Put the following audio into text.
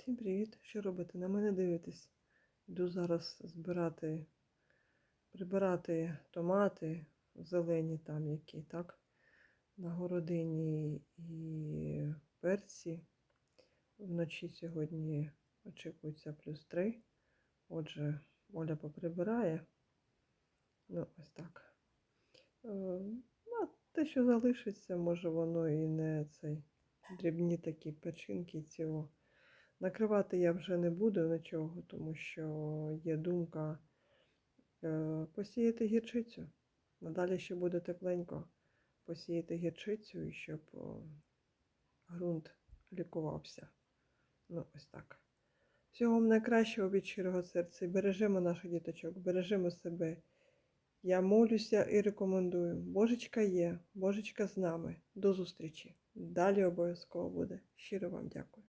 Всім привіт! Що робите? На мене дивитесь. Йду зараз збирати, прибирати томати зелені там які, так? На городині і перці. Вночі сьогодні очікується плюс 3. Отже, Оля поприбирає. Ну, ось так. Е, А те, що залишиться, може воно і не цей дрібні такі печінки цього. Накривати я вже не буду нічого, тому що є думка е, посіяти гірчицю. Надалі ще буде тепленько посіяти гірчицю, і щоб ґрунт лікувався. Ну, ось так. Всього вам найкращого від щирого серця. Бережемо наших діточок, бережемо себе. Я молюся і рекомендую. Божечка є, Божечка з нами. До зустрічі. Далі обов'язково буде. Щиро вам дякую.